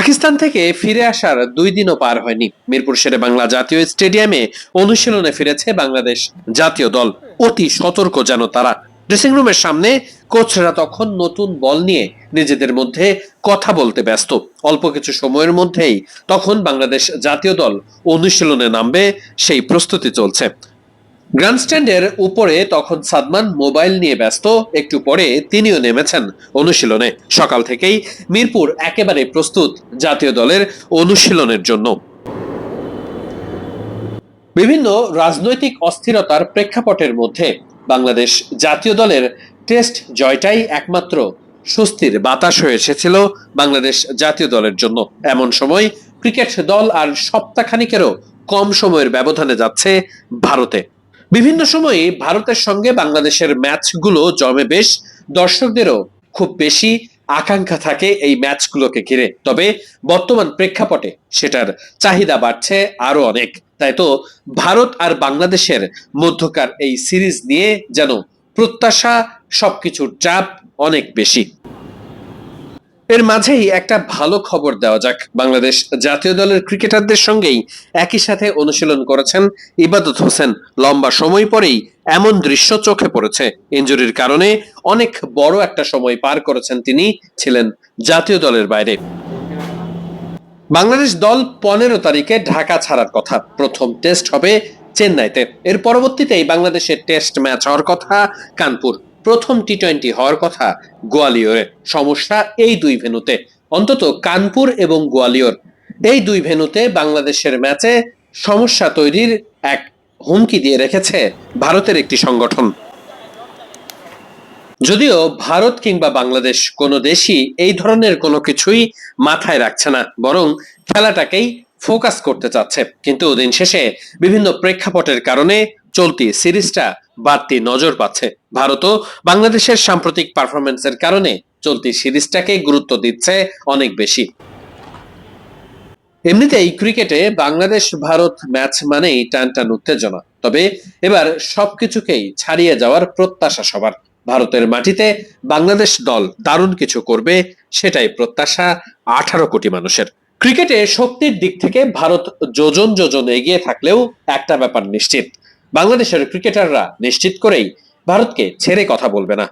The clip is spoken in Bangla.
পাকিস্তান থেকে ফিরে আসার দুই দিনও পার হয়নি। মিরপুর শেরে বাংলা জাতীয় স্টেডিয়ামে অনুশীলনে ফিরেছে বাংলাদেশ জাতীয় দল। অতি সতর্ক যেন তারা। ড্রেসিং রুমের সামনে কোচরা তখন নতুন বল নিয়ে নিজেদের মধ্যে কথা বলতে ব্যস্ত। অল্প কিছু সময়ের মধ্যেই তখন বাংলাদেশ জাতীয় দল অনুশীলনে নামবে সেই প্রস্তুতি চলছে। গ্র্যান্ডস্ট্যান্ডের উপরে তখন সাদমান মোবাইল নিয়ে ব্যস্ত, একটু পরে তিনিও নেমেছেন অনুশীলনে। সকাল থেকেই মিরপুর একেবারে প্রস্তুত জাতীয় দলের অনুশীলনের জন্য। বিভিন্ন রাজনৈতিক অস্থিরতার প্রেক্ষাপটের মধ্যে বাংলাদেশ জাতীয় দলের টেস্ট জয়টাই একমাত্র স্বস্তির বাতাস হয়ে এসেছিল বাংলাদেশ জাতীয় দলের জন্য। এমন সময় ক্রিকেট দল আর সপ্তাহখানিকেরও কম সময়ের ব্যবধানে যাচ্ছে ভারতে। বিভিন্ন সময়ে ভারতের সঙ্গে বাংলাদেশের ম্যাচগুলো জমে বেশ। দর্শকদেরও খুব বেশি আকাঙ্ক্ষা থাকে এই ম্যাচগুলোকে ঘিরে। তবে বর্তমান প্রেক্ষাপটে সেটার চাহিদা বাড়ছে আরও অনেক। তাই তো ভারত আর বাংলাদেশের মধ্যকার এই সিরিজ নিয়ে যেন প্রত্যাশা, সবকিছুর চাপ অনেক বেশি। এর মাঝেই একটা ভালো খবর দেওয়া যাক। বাংলাদেশ জাতীয় দলের ক্রিকেটারদের সঙ্গেই একই সাথে অনুশীলন করেছেন ইবাদত হোসেন। লম্বা সময় পরেই এমন দৃশ্য চোখে পড়েছে। ইঞ্জুরির কারণে অনেক বড় একটা সময় পার করেছেন তিনি, ছিলেন জাতীয় দলের বাইরে। বাংলাদেশ দল পনেরো তারিখে ঢাকা ছাড়ার কথা। প্রথম টেস্ট হবে চেন্নাইতে। এর পরবর্তীতেই বাংলাদেশের টেস্ট ম্যাচ হওয়ার কথা কানপুর। প্রথম টি টোয়েন্টি হওয়ার কথা গোয়ালিয়রে সমস্যা এই দুই ভেনুতে অন্তত কানপুর এবং গোয়ালিয়র। এই দুই ভেনুতে বাংলাদেশের ম্যাচে সমস্যা তৈরির এক হুমকি দিয়ে রেখেছে ভারতের একটি সংগঠন। যদিও ভারত কিংবা বাংলাদেশ কোনো দেশই এই ধরনের কোনো কিছুই মাথায় রাখছে না, বরং খেলাটাকেই ফোকাস করতে চাচ্ছে। কিন্তু দিন শেষে বিভিন্ন প্রেক্ষাপটের কারণে চলতি সিরিজটা বাড়তি নজর পাচ্ছে। ভারতও বাংলাদেশের সাম্প্রতিক পারফরমেন্সের কারণে চলতি সিরিজটাকে গুরুত্ব দিচ্ছে অনেক বেশি। এমনিতেই ক্রিকেটে বাংলাদেশ ভারত ম্যাচ মানেই টান টান উত্তেজনা। তবে এবার সবকিছুকেই ছাড়িয়ে যাওয়ার প্রত্যাশা সবার। ভারতের মাটিতে বাংলাদেশ দল দারুণ কিছু করবে, সেটাই প্রত্যাশা আঠারো কোটি মানুষের। ক্রিকেটে শক্তির দিক থেকে ভারত যোজন যোজন এগিয়ে থাকলেও একটা ব্যাপার নিশ্চিত। বাংলাদেশের ক্রিকেটাররা নিশ্চিত করেই ভারতকে ছেড়ে কথা বলবে না।